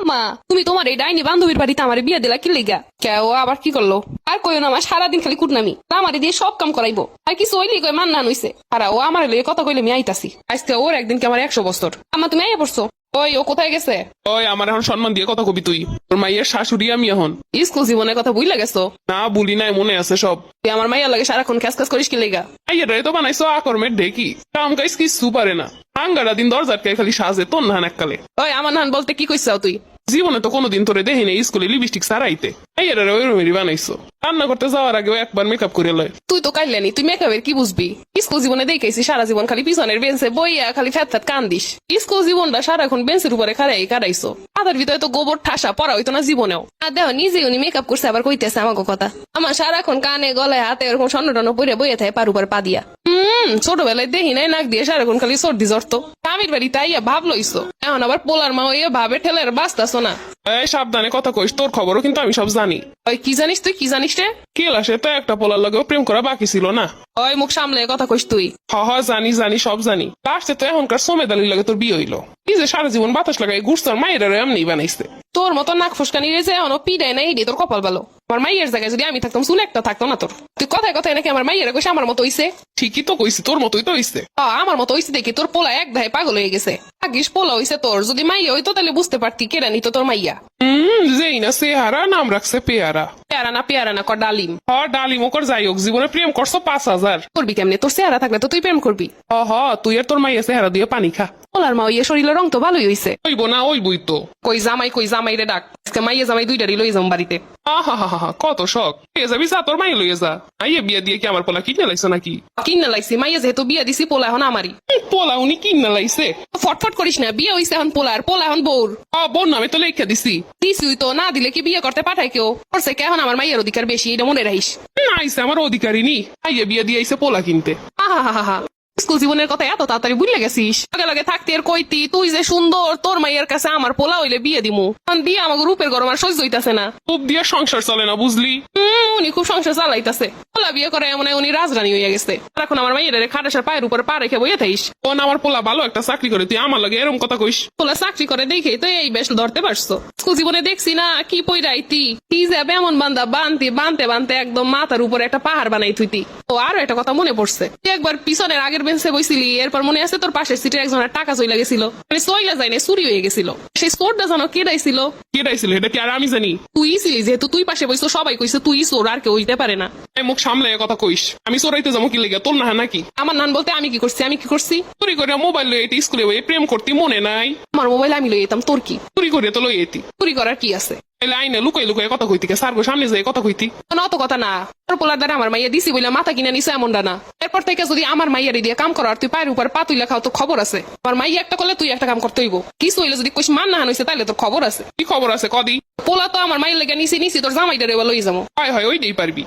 আম্মা তুমি তোমার এই ডাইনি বান্ধবীর বাড়িতে আমার বিয়ে দিলা কি লেগা? কেউ আবার কি করল? আর কইও না আমার সারাদিন খালি কুটনামি। আমারে দিয়ে সব কাম করাইবো। আর কিছু হইলি কই মান না নইছে আর ও আমার লইয়ে কথা কইলে আমি আইতাছি। আজকে ওর একদিন কি আমার একশো বছর। আম্মা তুমি আইয়া পড়ছো? ওই ও কোথায় গেছে? ওই আমার এখন সম্মান দিয়ে কথা কবি তুই। তোর মাইয়ের শাশুড়ি আমি এখন। স্কুল জীবনের কথা বুঝলা গেছো? না বলি নাই মনে আছে সব। তুই আমার মাইয়া লাগে সারাক্ষণ খ্যাস খ্যাস করিস কি লেগা? আইয়াটাই তো বানাইছো আকর্মের ঢেকি। কাম কাজ কিছু পারে না। আঙ্গারা দিন দরজাটকে খালি সাজে তোর না এককালে। ওই আমার নান বলতে কি কইছাও তুই? জীবনে তো কোনোদিন তোরে দেখি নাই স্কুলে লিপস্টিক সারাইতে আইয়ারে ওই রুমেরই বানাইছো রান্না করতে যাওয়ার আগে একবার মেকআপ করে লয়। তুই তো কাইলেনি তুই মেকআপের কি বুঝবি? স্কুল জীবনে দেখেছি সারা জীবন খালি পিছনের বেঞ্চে বইয়া খালি ফ্যাত ফ্যাত কান্দিস। স্কুল জীবনটা সারাক্ষণ বেঞ্চের উপরে খারাই কারাইছো তাদের ভিতরে তো গোবর ঠাসা, পড়া হইতো না জীবনেও। আর দেখো নিজে উনি মেকআপ করছে, আবার কইতেছে আমাকে কথা। আমার সারাক্ষণ কানে, গলায়, হাতে এরকম স্বর্ণ টন্ন পরে বইয়ে থাকে, পার উপর পা দিয়া। হম, ছোটবেলায় দেখি নাই, নাক দিয়ে সারাক্ষণ খালি সর্দি জড়তো স্বামীর বাড়িতে আইয়া ভাব লইছো। এখন আবার পোলার মা হইয়া ভাবে ঠেলের বাঁচতাছো না। এই সাবধানে কথা কইস তোর খবরও কিন্তু আমি সব জানি। ওই কি জানিস তুই কি জানিস রে? কেলাসে তো একটা পোলার লগেও প্রেম করা বাকি ছিল না। ওই মুখ সামলে কথা কইস তুই। হ হ জানি জানি সব জানি। লাস্টে তো এখনকার সোমেদালির লাগে তোর বিয়ে হইল। কি যে সারা জীবন বাতাস লাগাই ঘুরছার মায়ের এমনি বানাইছে। তোর মতো নাক ফুসকানি রেছে এমন পিডায় নাই এডি তোর কপাল ভালো। আমার মাইয়ের জায়গায় যদি আমি থাকতাম চুল একটা থাকতো না তোর। তুই কথায় কথায় নাকি আমার মাইয়ের কইছে আমার মতো হইছে? ঠিকই তো কইছি তোর মতোই তো হইছে। আমার মতো হইছে দেখি তোর পোলা এক ধায় পাগল হয়ে গেছে। আগিস পোলা হয়েছে তোর। যদি মাইয়া হইতো তাহলে বুঝতে পারতি কেরানি তো তোর মাইয়া। হম যেই না সেহারা নাম রাখছে পেয়ারা পেয়ারা না পেয়ারা না কর ডালিম হ ডালিম ওকর যাই হোক জীবনে প্রেম করছ পাঁচ হাজার করবি কেমনে তোর চেহারা থাকলে তো তুই প্রেম করবি হ হ তুই আর তোর মাইয়া সেহারা দিয়ে পানি খা পোলার মা ইয়ে শরীরের রং তো ভালোই হইছে ওইব না ওই বই তো কই জামাই কই জামাই রে ডাক আজকে মাইয়া জামাই দুইটারই লই যাম বাড়িতে আহা হা হা কত শখ এ যাবি যা তোর মাই লইয়ে যা আইয়ে বিয়ে দিয়ে কি আমার পোলা কিনে লাইছে নাকি কিনা লাইছি মাইয়া যেহেতু বিয়া দিছি পোলা এখন আমারই পোলা উনি কিনে লাইছে ফটফট করিস না বিয়ে হইছে এখন পোলার পোলা এখন বউর আ বোন নামে তো লেখা দিছি দিসুই তো না দিলে কি বিয়ে করতে পাঠায় কেউ? করছে কে এখন আমার মাইয়ের অধিকার বেশি এটা মনে রাখিস। না আইসে আমার অধিকারী নি। আইয়ে বিয়ে দিয়ে আইসে পোলা কিনতে। আহা হা হা স্কুল জীবনের কথা এত তাড়াতাড়ি বুঝলে গেছিস? আগে লাগে থাকতে এর কইতি তুই যে সুন্দর তোর মাইয়ের কাছে আমার পোলা হইলে বিয়ে দিমু। দিয়ে আমাকে রূপের গরম আর সহ্য হইতাছে না। খুব দিয়ে সংসার চলে না বুঝলি? হম উনি খুব সংসার চালাইতাছে। পোলা বিয়ে করে এমন উনি রাজরানী হইয়া গেছে। আর এখন আমার মাইয়ের খাটাসের পায়ের উপর পা রেখে বইয়ে থাইস। বোন আমার পোলা ভালো একটা চাকরি করে তুই আমার লাগে এরকম কথা কইস? পোলা চাকরি করে দেখে তো এই বেশ ধরতে পারছ। স্কুল জীবনে দেখছি না কি পইরাইতি কি যে এমন বান্দা বানতি বানতে বানতে একদম মাথার উপরে একটা পাহাড় বানাই থুইতি। ও আরও একটা কথা মনে পড়ছে। একবার পিছনের আগের বেঞ্চে বইছিলি এরপর মনে আছে তোর পাশের সিটে একজনের টাকা চইলা গেছিল। মানে চইলা যায় না চুরি হয়ে গেছিল। সেই স্কোরটা জানো কেডাইছিল কেটাইছিল এটা কি আর আমি জানি? তুই ছিলি যেহেতু তুই পাশে বইছো সবাই কইছে তুই চোর আর কেউ হইতে পারে না। মুখ সামলে কথা কইস। আমি চোরাইতে যাব কি লেগে? তোর না নাকি? আমার নান বলতে আমি কি করছি? আমি কি করছি? চুরি করে মোবাইল লই এটি স্কুলে বই প্রেম করতি মনে নাই। আমার মোবাইল আমি লই যেতাম তোর কি? চুরি করে তো লই এটি চুরি করার কি আছে? তাইলে আইনে লুকাই লুকাই কথা কইতি সার্গো সামনে যাই কথা কইতি। না অত কথা না। তোর পোলার দ্বারা আমার মাইয়া দিছি বলে মাথা কিনে নিছে এমনটা না। এরপর থেকে যদি আমার মাইয়ারি দিয়ে কাম করার তুই পায়ের উপর পা তো খবর আছে। আমার মাইয়া একটা করলে তুই একটা কাম করতে হইব। কিছু হইলে যদি কইস মান না হান তাইলে তোর খবর আছে। কি খবর আছে? কদি পোলা তো আমার মাইয়ের লেগে নিছি নিছি তোর জামাইটা রে লই যাব। হয় হয় ওইটাই পারবি।